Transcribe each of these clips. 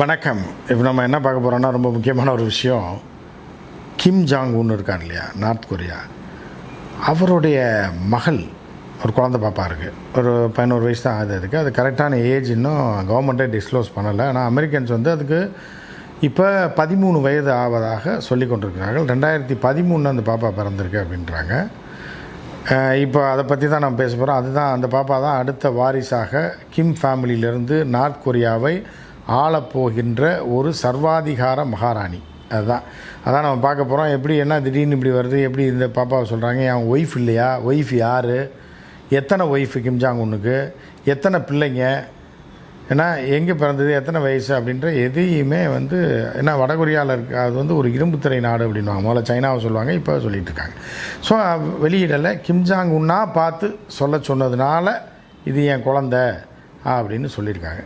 வணக்கம். இப்போ நம்ம என்ன பார்க்க போகிறோம்னா ரொம்ப முக்கியமான ஒரு விஷயம். கிம் ஜாங் உன் இருக்கார் இல்லையா? North Korea. அவருடைய மகள் ஒரு குழந்த பாப்பா இருக்குது ஒரு பதினோரு வயசு தான் ஆகுது அதுக்கு. அது கரெக்டான ஏஜ் இன்னும் கவர்மெண்ட்டே டிஸ்க்ளோஸ் பண்ணலை. ஆனால் அமெரிக்கன்ஸ் வந்து அதுக்கு இப்போ பதிமூணு வயது ஆவதாக சொல்லி கொண்டிருக்கிறார்கள். ரெண்டாயிரத்தி பதிமூணு அந்த பாப்பா பிறந்திருக்கு அப்படின்றாங்க. இப்போ அதை பற்றி தான் நம்ம பேச போகிறோம் அதுதான் அந்த பாப்பா தான் அடுத்த வாரிசாக கிம் ஃபேமிலியிலிருந்து நார்த் கொரியாவை ஆளப்போகின்ற ஒரு சர்வாதிகார மகாராணி. அதுதான். அதான் நம்ம பார்க்க போகிறோம் எப்படி என்ன திடீர்னு இப்படி வருது? எப்படி இந்த பாப்பாவை சொல்கிறாங்க என் ஒய்ஃப் இல்லையா? ஒய்ஃப் யார்? எத்தனை ஒய்ஃபு கிம்ஜாங் ஒன்றுக்கு எத்தனை பிள்ளைங்க? ஏன்னா எங்கே பிறந்தது? எத்தனை வயசு? அப்படின்ற எதையுமே வந்து ஏன்னா வடகொரியாவில் இருக்க அது வந்து ஒரு இரும்புத்திரை நாடு அப்படின்வாங்க முதல்ல சைனாவை சொல்லுவாங்க. இப்போ சொல்லிட்டு இருக்காங்க. ஸோ வெளியிடலை கிம்ஜாங் உன்னா பார்த்து சொல்ல சொன்னதுனால இது என் குழந்த அப்படின்னு சொல்லியிருக்காங்க.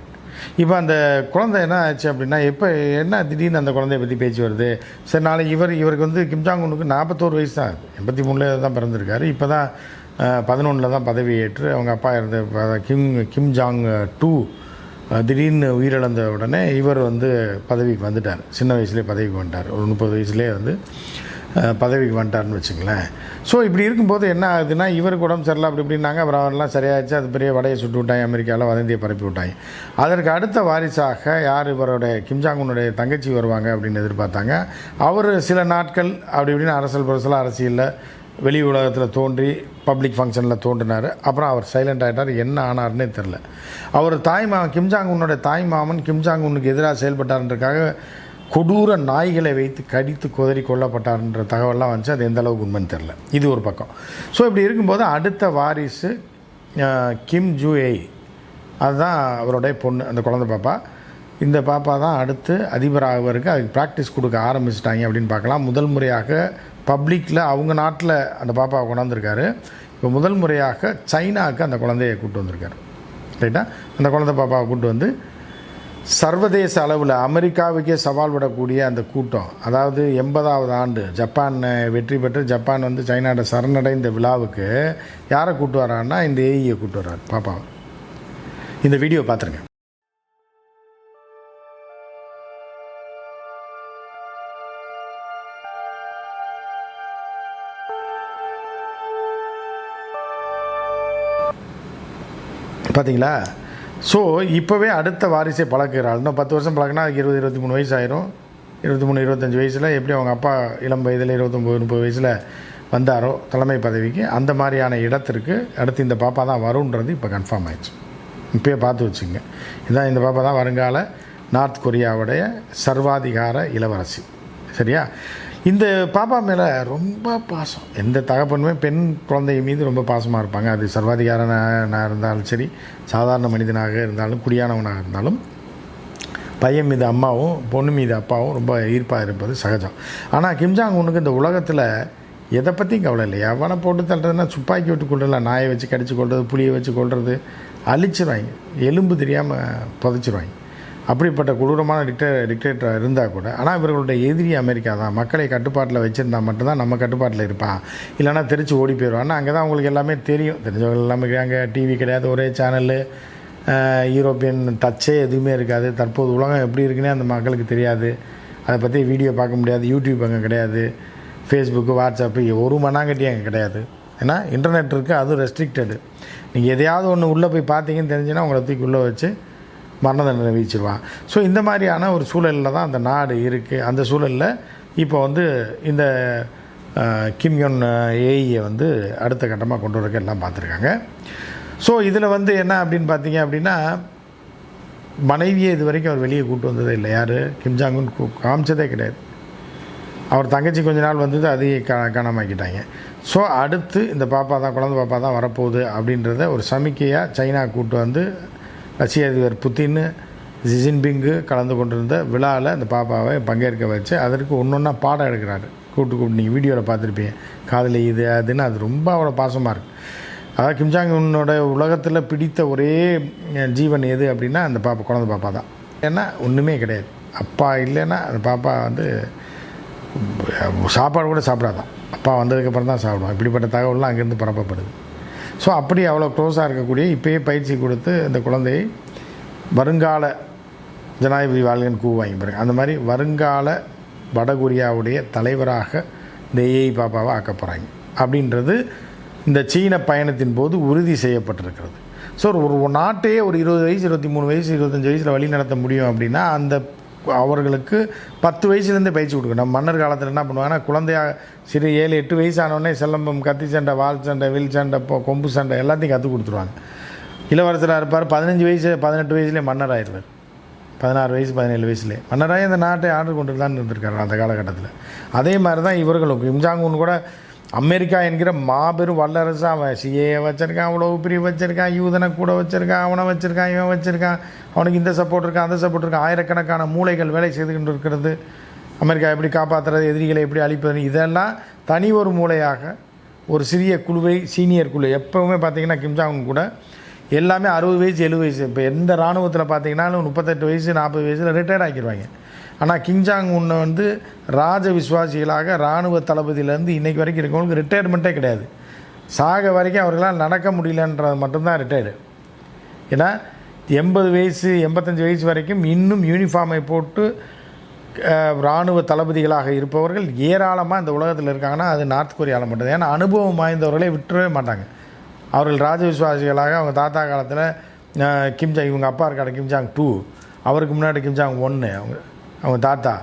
இப்போ அந்த குழந்தை என்ன ஆச்சு அப்படின்னா எப்போ என்ன திடீர்னு அந்த குழந்தைய பற்றி பேச்சு வருது? சரி நாளைக்கு இவர் இவருக்கு வந்து கிம்ஜாங் உனுக்கு நாற்பத்தோரு வயசு தான். எண்பத்தி மூணில் தான் பிறந்திருக்காரு. இப்போ தான் பதினொன்றில் தான் பதவி ஏற்று அவங்க அப்பா இருந்த கிம் கிம் ஜாங் டூ திடீர்னு உயிரிழந்த உடனே இவர் வந்து பதவிக்கு வந்துட்டார். சின்ன வயசுலேயே பதவிக்கு வந்துட்டார். ஒரு முப்பது வயசுலேயே வந்து. பதவிக்கு வந்துட்டார்னு வச்சுங்களேன் ஸோ இப்படி இருக்கும்போது என்ன ஆகுதுன்னா இவருக்கு உடம்பு சரியில்லை அப்படி இப்படின்னாங்க. அப்புறம் அவரெல்லாம் சரியாச்சு அது பெரிய வடையை சுட்டு விட்டாங்க அமெரிக்காவில் வதந்தியை பரப்பி விட்டாங்க. அதற்கு அடுத்த வாரிசாக யார் இவருடைய கிம்ஜாங்குனுடைய தங்கச்சி வருவாங்க அப்படின்னு எதிர்பார்த்தாங்க. அவர் சில நாட்கள் அப்படி இப்படின்னு அரசியல் புரசலாக அரசியலில் வெளி உலகத்தில் தோன்றி பப்ளிக் ஃபங்க்ஷனில் தோன்றினார். அப்புறம் அவர் சைலண்ட் ஆகிட்டார் என்ன ஆனார்னே தெரில அவர் தாய் மாமன் கிம்ஜாங் உன்னோட தாய் மாமன் கிம்ஜாங் உன்னுக்கு எதிராக செயல்பட்டார்ன்றக்காக கொடூர நாய்களை வைத்து கடித்து குதறி கொல்லப்பட்டார்ன்ற தகவல்லாம் வந்துச்சு. அது எந்த அளவுக்கு உண்மைன்னு தெரில இது ஒரு பக்கம். ஸோ இப்படி இருக்கும்போது அடுத்த வாரிசு கிம் ஜூஏய் அதுதான் அவருடைய பொண்ணு அந்த குழந்தை பாப்பா. இந்த பாப்பா தான் அடுத்து அதிபராகவருக்கு அதுக்கு ப்ராக்டிஸ் கொடுக்க ஆரம்பிச்சிட்டாங்க அப்படின்னு பார்க்கலாம். முதல் முறையாக பப்ளிக்கில் அவங்க நாட்டில் அந்த பாப்பாவை கொண்டாந்துருக்காரு. இப்போ முதல் முறையாக சைனாவுக்கு அந்த குழந்தையை கூப்பிட்டு வந்திருக்காரு. ரைட்டா அந்த குழந்தை பாப்பாவை கூப்பிட்டு வந்து சர்வதேச அளவில் அமெரிக்காவுக்கே சவால் விடக்கூடிய அந்த கூட்டம். அதாவது எண்பதாவது ஆண்டு ஜப்பான் வெற்றி பெற்று ஜப்பான் வந்து சைனாவோட சரணடைந்த விழாவுக்கு யாரை கூட்டு வரான்னா இந்த ஏஇயை கூட்டு வர்றாரு பாப்பாவை இந்த வீடியோ பார்த்துருங்க பார்த்தீங்களா ஸோ இப்போவே அடுத்த வாரிசை பழக்கிறாள் இன்னும் பத்து வருஷம் பழக்கினா இருபது இருபத்தி மூணு வயசு ஆயிரும் இருபத்தி மூணு இருபத்தஞ்சி வயசில் எப்படி அவங்க அப்பா இளம் வயதில் இருபத்தொம்போது முப்பது வயசில் வந்தாரோ தலைமை பதவிக்கு அந்த மாதிரியான இடத்திற்கு அடுத்து இந்த பாப்பா தான் வரும்ன்றது இப்போ கன்ஃபார்ம் ஆயிடுச்சு. இப்போயே பார்த்து வச்சுங்க. இதான் இந்த பாப்பா தான் வருங்கால நார்த் கொரியாவுடைய சர்வாதிகார இளவரசி. சரியா? இந்த பாப்பா மேலே ரொம்ப பாசம். எந்த தகப்பனுமே பெண் குழந்தை மீது ரொம்ப பாசமாக இருப்பாங்க. அது சர்வாதிகாரனாக இருந்தாலும் சரி சாதாரண மனிதனாக இருந்தாலும் குடியானவனாக இருந்தாலும் பையன் மீது அம்மாவும் பொண்ணு மீது அப்பாவும் ரொம்ப ஈர்ப்பாக இருப்பது சகஜம். ஆனால் கிம்ஜாங் உனக்கு இந்த உலகத்தில் எதை பற்றியும் கவலை இல்லை. எவனை போட்டு தள்ளுறதுனா துப்பாக்கி விட்டு கொள்ளலாம் நாயை வச்சு கடிச்சு கொள்வது புளியை வச்சு கொள்வது அழிச்சிருவாங்க. எலும்பு தெரியாமல் புதைச்சிருவாங்க. அப்படிப்பட்ட கொடூரமான டிக்டே டிக்டேட்டர் இருந்தால் கூட ஆனால் இவர்களுடைய எதிரி அமெரிக்கா தான். மக்களை கட்டுப்பாட்டில் வச்சுருந்தா மட்டும்தான் நம்ம கட்டுப்பாட்டில் இருப்பான் இல்லைன்னா தெரிச்சு ஓடி போயிடுவான் அங்கே தான் அவங்களுக்கு எல்லாமே தெரியும். தெரிஞ்சவங்க எல்லாமே இருக்காங்க டிவி கிடையாது ஒரே சேனலு யூரோப்பியன் டச்சே எதுவுமே இருக்காது. தற்போது உலகம் எப்படி இருக்குன்னே அந்த மக்களுக்கு தெரியாது. அதை பற்றி வீடியோ பார்க்க முடியாது. யூடியூப் அங்கே கிடையாது. ஃபேஸ்புக்கு வாட்ஸ்அப்பு ஒரு மண்ணாங்கட்டி அங்கே கிடையாது. ஏன்னா இன்டர்நெட் இருக்குது அதுவும் ரெஸ்ட்ரிக்டடு நீங்கள் எதையாவது ஒன்று உள்ளே போய் பார்த்தீங்கன்னு தெரிஞ்சுன்னா உங்களை தூக்கி உள்ளே வச்சு மரண தண்டனை வீச்சிருவான் ஸோ இந்த மாதிரியான ஒரு சூழலில் தான் அந்த நாடு இருக்குது அந்த சூழலில் இப்போ வந்து இந்த கிம்யோன் ஏஐயை வந்து அடுத்த கட்டமாக கொண்டு வரக்க எல்லாம் பார்த்துருக்காங்க. ஸோ இதில் வந்து என்ன அப்படின்னு பார்த்தீங்க அப்படின்னா மனைவியை இது வரைக்கும் அவர் வெளியே கூட்டு வந்ததே இல்லை. யார்? கிம்ஜாங்குன் காமிச்சதே கிடையாது. அவர் தங்கச்சி கொஞ்ச நாள் வந்தது அதையே கா காணாமாக்கிட்டாங்க. ஸோ அடுத்து இந்த பாப்பா தான் குழந்தை பாப்பா தான் வரப்போகுது அப்படின்றத ஒரு சமிக்கையாக சைனா கூட்டு வந்து ரஷ்ய அதிபர் புத்தின் ஜிஜின்பிங்கு கலந்து கொண்டிருந்த விழாவில் அந்த பாப்பாவை பங்கேற்க வச்சு அதற்கு ஒன்று ஒன்றா பாடம் எடுக்கிறாரு. கூப்பிட்டு கூப்பிட்டு நீங்கள் வீடியோவில் பார்த்துருப்பீங்க. காதலி இது அதுன்னு அது ரொம்ப அவ்வளோ பாசமாக இருக்குது அதாவது கிம்ஜாங் உன்னோட உலகத்தில் பிடித்த ஒரே ஜீவன் எது அப்படின்னா அந்த பாப்பா குழந்தை பாப்பா தான். ஏன்னா ஒன்றுமே கிடையாது. அப்பா இல்லைன்னா அந்த பாப்பா வந்து சாப்பாடு கூட சாப்பிடாதான். அப்பா வந்ததுக்கப்புறம் தான் சாப்பிடுவோம் இப்படிப்பட்ட தகவல்லாம் அங்கேருந்து பரப்பப்படுது. ஸோ அப்படி அவ்வளோ க்ளோஸாக இருக்கக்கூடிய இப்போயே பயிற்சி கொடுத்து அந்த குழந்தையை வருங்கால ஜனாதிபதி வாழ்கன் கூ வாங்கி பாருங்க. அந்த மாதிரி வருங்கால வடகொரியாவுடைய தலைவராக இந்த ஏஐ பாப்பாவை ஆக்க போகிறாங்க அப்படின்றது இந்த சீன பயணத்தின் போது உறுதி செய்யப்பட்டிருக்கிறது. ஸோ ஒரு ஒரு நாட்டையே ஒரு இருபது வயசு இருபத்தி மூணு வயசு இருபத்தஞ்சி வயசில் வழி நடத்த முடியும் அப்படின்னா அந்த அவர்களுக்கு பத்து வயசுலேருந்து பயிற்சி கொடுக்கணும். நம்ம மன்னர் காலத்தில் என்ன பண்ணுவாங்கன்னா குழந்தையா சிறு ஏழு எட்டு வயசு ஆனோடனே செல்லம்பம் கத்தி சண்டை வால் சண்டை வில் சண்டை கொம்பு சண்டை எல்லாத்தையும் கற்றுக் கொடுத்துருவாங்க. இளவரசராக இருப்பார். பதினஞ்சு வயசு பதினெட்டு வயசுலேயே மன்னர் ஆயிடுவார் பதினாறு வயசு பதினேழு வயசுலேயே. மன்னராக இந்த நாட்டை ஆண்டு கொண்டு தான் இருந்திருக்காரு அந்த காலகட்டத்தில். அதே மாதிரி தான் இவர்களும் கிம்ஜாங் கூட அமெரிக்கா என்கிற மாபெரும் வல்லரசு அவன் சிஏ வச்சிருக்கான் அவ்வளோ பிரிவு வச்சுருக்கான் யூதனை கூட வச்சுருக்கான் அவனை வச்சுருக்கான் இவன் வச்சுருக்கான் அவனுக்கு இந்த சப்போர்ட் இருக்கான் அந்த சப்போர்ட் இருக்கான் ஆயிரக்கணக்கான மூளைகள் வேலை செய்து கொண்டு இருக்கிறது அமெரிக்கா எப்படி காப்பாற்றுறது எதிரிகளை எப்படி அழிப்பது இதெல்லாம் தனி ஒரு மூளையாக ஒரு சிறிய குழுவை சீனியர் குழு எப்போவுமே பார்த்தீங்கன்னா கிம்ஜாங் கூட எல்லாமே அறுபது வயசு எழுபது வயசு இப்போ எந்த இராணுவத்தில் பார்த்தீங்கன்னாலும் முப்பத்தெட்டு வயசு நாற்பது வயசில் ரிட்டையர்ட் ஆக்கிடுவாங்க ஆனால் கிங்ஜாங் உன்னை வந்து ராஜ விசுவாசிகளாக இராணுவ தளபதியிலேருந்து இன்றைக்கு வரைக்கும் இருக்கவங்களுக்கு ரிட்டையர்மெண்ட்டே கிடையாது. சாக வரைக்கும் அவர்களால் நடக்க முடியலன்றது மட்டும்தான் ரிட்டையர்டு ஏன்னா எண்பது வயசு எண்பத்தஞ்சு வயசு வரைக்கும் இன்னும் யூனிஃபார்மை போட்டு இராணுவ தளபதிகளாக இருப்பவர்கள் ஏராளமாக இந்த உலகத்தில் இருக்காங்கன்னா அது நார்த் கொரியாவில் மட்டும்தான். ஏன்னா அனுபவம் வாய்ந்தவர்களே விட்டுறவே மாட்டாங்க. அவர்கள் ராஜவிசுவாசிகளாக அவங்க தாத்தா காலத்தில் கிம்ஜாங் இவங்க அப்பா இருக்காரு கிம்ஜாங் டூ அவருக்கு முன்னாடி கிம்ஜாங் ஒன்று அவங்க அவங்க தாத்தா.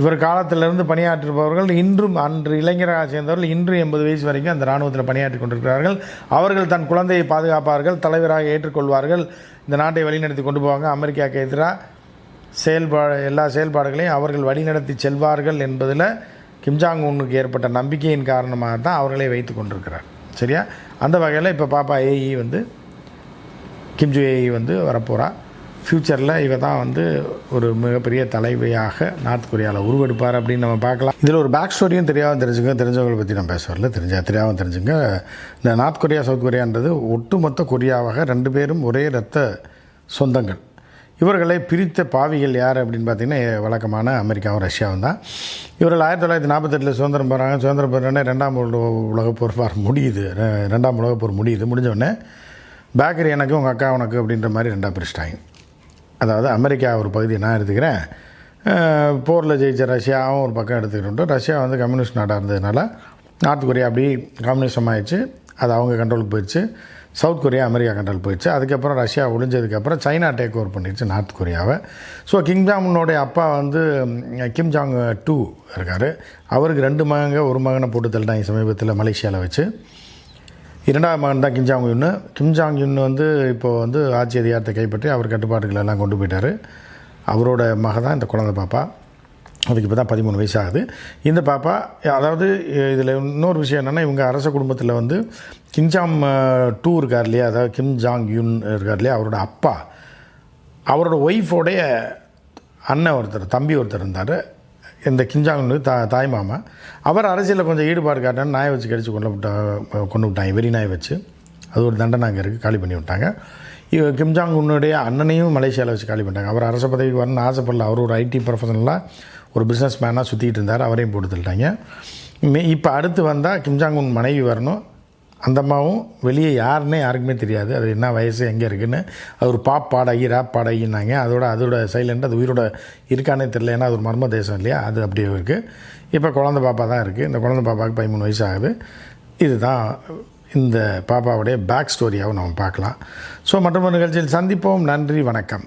இவர் காலத்திலிருந்து பணியாற்றிருப்பவர்கள் இன்றும் அன்று இளைஞராக சேர்ந்தவர்கள் இன்று எண்பது வயசு வரைக்கும் அந்த இராணுவத்தில் பணியாற்றி கொண்டிருக்கிறார்கள். அவர்கள் தன் குழந்தையை பாதுகாப்பார்கள் தலைவராக ஏற்றுக்கொள்வார்கள். இந்த நாட்டை வழிநடத்தி கொண்டு போவாங்க. அமெரிக்காவுக்கு எதிராக செயல்பாடு எல்லா செயல்பாடுகளையும் அவர்கள் வழிநடத்தி செல்வார்கள் என்பதில் கிம்ஜாங் உன்னுக்கு ஏற்பட்ட நம்பிக்கையின் காரணமாக தான் அவர்களை வைத்து கொண்டிருக்கிறார். சரியா? அந்த வகையில் இப்போ பாப்பா ஏஇ வந்து கிம்ஜு ஏஇ வந்து வரப்போகிறா ஃப்யூச்சரில் இவ தான் வந்து ஒரு மிகப்பெரிய தலைவியாக நார்த் கொரியாவில் உருவெடுப்பார் அப்படின்னு நம்ம பார்க்கலாம். இதில் ஒரு பேக் ஸ்டோரியும் தெரியாமல் தெரிஞ்சுங்க. தெரிஞ்சவங்களை பற்றி நான் பேச வரல. தெரிஞ்ச தெரியாமல் தெரிஞ்சுங்க. இந்த நார்த் கொரியா சவுத் கொரியான்றது ஒட்டுமொத்த கொரியாவாக ரெண்டு பேரும் ஒரே இரத்த சொந்தங்கள். இவர்களை பிரித்த பாவிகள் யார் அப்படின்னு பார்த்தீங்கன்னா வழக்கமான அமெரிக்காவும் ரஷ்யாவும் தான். இவர்கள் ஆயிரத்தி தொள்ளாயிரத்தி நாற்பத்தெட்டில் சுதந்திரம் பெறாங்க. சுதந்திரம் பெறனே ரெண்டாம் உலக உலகப் போர் வார் முடியுது. ரெண்டாம் உலகப் போர் முடியுது. முடிஞ்ச உடனே பேக்கரி எனக்கு உங்கள் அக்கா உனக்கு அப்படின்ற மாதிரி ரெண்டாக பிரிச்சிட்டாங்க. அதாவது அமெரிக்கா ஒரு பகுதியை நான் எடுத்துக்கிறேன். போரில் ஜெயித்த ரஷ்யாவும் ஒரு பக்கம் எடுத்துக்கிட்டு ரஷ்யா வந்து கம்யூனிஸ்ட் நாடாக இருந்ததுனால நார்த் கொரியா அப்படி கம்யூனிசம் ஆயிடுச்சு. அது அவங்க கண்ட்ரோலுக்கு போயிடுச்சு. சவுத் கொரியா அமெரிக்கா கண்ட்ரோல் போயிடுச்சு. அதுக்கப்புறம் ரஷ்யா ஒழிஞ்சதுக்கப்புறம் சைனா டேக் ஓவர் பண்ணிடுச்சு நார்த் கொரியாவை. ஸோ கிம் ஜாமுனோடைய அப்பா வந்து கிம் ஜாங் டூ இருக்கார். அவருக்கு ரெண்டு மகங்க ஒரு மகனை போட்டு தள்ளிட்டாங்க சமீபத்தில் மலேசியாவில் வச்சு. இரண்டாவது மகன் தான் கிம்ஜாங் யுன்னு கிம்ஜாங் யுன் வந்து இப்போது வந்து ஆட்சி அதிகாரத்தை கைப்பற்றி அவர் கட்டுப்பாடுகள் எல்லாம் கொண்டு போயிட்டார். அவரோட மக தான் இந்த குழந்தை பாப்பா. அதுக்கு இப்போ தான் பதிமூணு வயசு ஆகுது. இந்த பாப்பா அதாவது இதில் இன்னொரு விஷயம் என்னென்னா இவங்க அரச குடும்பத்தில் வந்து கிம்ஜாம் டூ இருக்கார் இல்லையா? அதாவது கிம் ஜாங் யுன் இருக்கார் இல்லையா? அவரோட அப்பா. அவரோட ஒய்ஃபோடைய அண்ணன் ஒருத்தர் தம்பி ஒருத்தர் இருந்தார். இந்த கிஞ்சாங்னு தா தாய் மாமா. அவர் அரசியலில் கொஞ்சம் ஈடுபாடு காட்டினா நாயை வச்சு கடிச்சு கொண்டு விட்டா கொண்டு விட்டாங்க வெறி நாயை வச்சு. அது ஒரு தண்டனை அங்கே இருக்குது காலி பண்ணி விட்டாங்க. இவர் கிம்ஜாங் உன்னுடைய அண்ணனையும் மலேசியாவில் வச்சு காலி பண்ணிட்டாங்க. அவர் அரச பதவிக்கு வரணும்னு ஆசைப்படல. அவர் ஒரு ஐடி ப்ரொஃபஷனலாக ஒரு பிஸ்னஸ் மேனாக சுற்றிட்டு இருந்தார். அவரையும் போட்டு தள்ளிட்டாங்க. இப்போ அடுத்து வந்தால் கிம்ஜாங் உன் மனைவி வரணும். அந்த அம்மாவும் வெளியே யாருன்னே யாருக்குமே தெரியாது. அது என்ன வயசு எங்கே இருக்குன்னு. அது ஒரு பாப் பாடகி ரேப் பாடகின்னாங்க. அதோட அதோட சைலண்ட் அது உயிரோட இருக்கானே தெரியல. ஏன்னா அது ஒரு மர்ம தேசம் இல்லையா? அது அப்படியே இருக்குது இப்போ குழந்த பாப்பா தான் இருக்குது இந்த குழந்த பாப்பாவுக்கு பதிமூணு வயசு ஆகுது. இதுதான் இந்த பாப்பாவுடைய பேக் ஸ்டோரியாகவும் நம்ம பார்க்கலாம். ஸோ மற்றொரு நிகழ்ச்சியில் சந்திப்போம். நன்றி வணக்கம்.